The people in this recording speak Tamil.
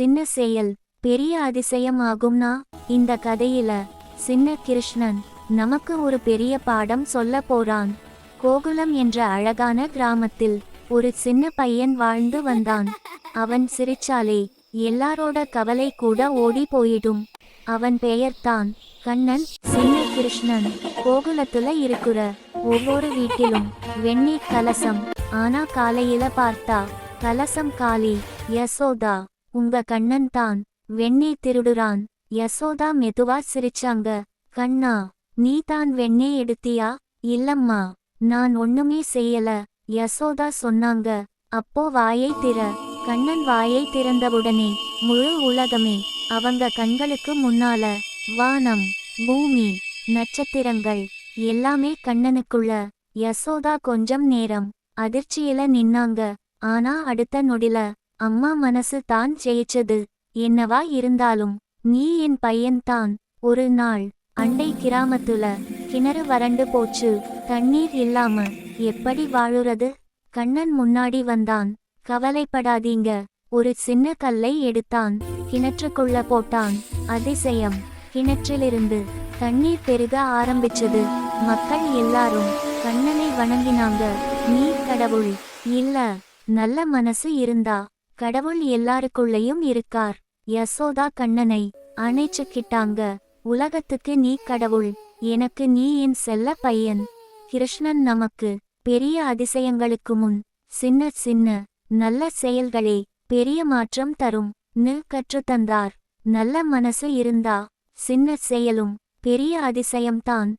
சின்ன செயல் பெரிய அதிசயம் ஆகும்னா இந்த கதையில சின்ன கிருஷ்ணன் நமக்கு ஒரு பெரிய பாடம் சொல்ல போறான். கோகுலம் என்ற அழகான கிராமத்தில் ஒரு சின்ன பையன் வாழ்ந்து வந்தான். அவன் சிரிச்சாலே எல்லாரோட கவலை கூட ஓடி போயிடும். அவன் பெயர்தான் கண்ணன் சின்ன கிருஷ்ணன். கோகுலத்துல இருக்கிற ஒவ்வொரு வீட்டிலும் வெந்நீர் கலசம். ஆனா காலையில பார்த்தா கலசம் காலி யசோதா. உங்க கண்ணன் தான். வெண்ணெய் திருடுறான். யசோதா மெதுவா சிரிச்சாங்க. கண்ணா நீ தான் வெண்ணெய் எடுத்தியா? இல்லம்மா நான் ஒண்ணுமே செய்யல. யசோதா சொன்னாங்க. அப்போ வாயை திற. கண்ணன் வாயை திறந்தவுடனே முழு உலகமே அவங்க கண்களுக்கு முன்னால வானம் பூமி நட்சத்திரங்கள் எல்லாமே கண்ணனுக்குள்ள. யசோதா கொஞ்சம் நேரம் அதிர்ச்சியில நின்னாங்க. ஆனா அடுத்த நொடில அம்மா மனசு தான் ஜெயிச்சது. என்னவா இருந்தாலும் நீ என் பையன்தான் ஒரு நாள் அண்டை கிராமத்துல கிணறு வறண்டு போச்சு. தண்ணீர் இல்லாம எப்படி வாழுறது? கண்ணன் முன்னாடி வந்தான். கவலைப்படாதீங்க. ஒரு சின்ன கல்லை எடுத்தான். கிணற்றுக்குள்ள போட்டான். அதிசயம். கிணற்றிலிருந்து தண்ணீர் பெருக ஆரம்பிச்சது. மக்கள் எல்லாரும் கண்ணனை வணங்கினாங்க. நீ கடவுள். இல்ல நல்ல மனசு இருந்தா. கடவுள் எல்லாருக்குள்ளேயும் இருக்கார். யசோதா கண்ணனை அணைச்சுக்கிட்டாங்க. உலகத்துக்கு நீ கடவுள் எனக்கு நீ என் செல்ல பையன். கிருஷ்ணன் நமக்கு பெரிய அதிசயங்களுக்கு முன் சின்ன சின்ன நல்ல செயல்களே பெரிய மாற்றம் தரும் நு கற்றுத்தந்தார். நல்ல மனசு இருந்தா சின்ன செயலும் பெரிய அதிசயம்தான்.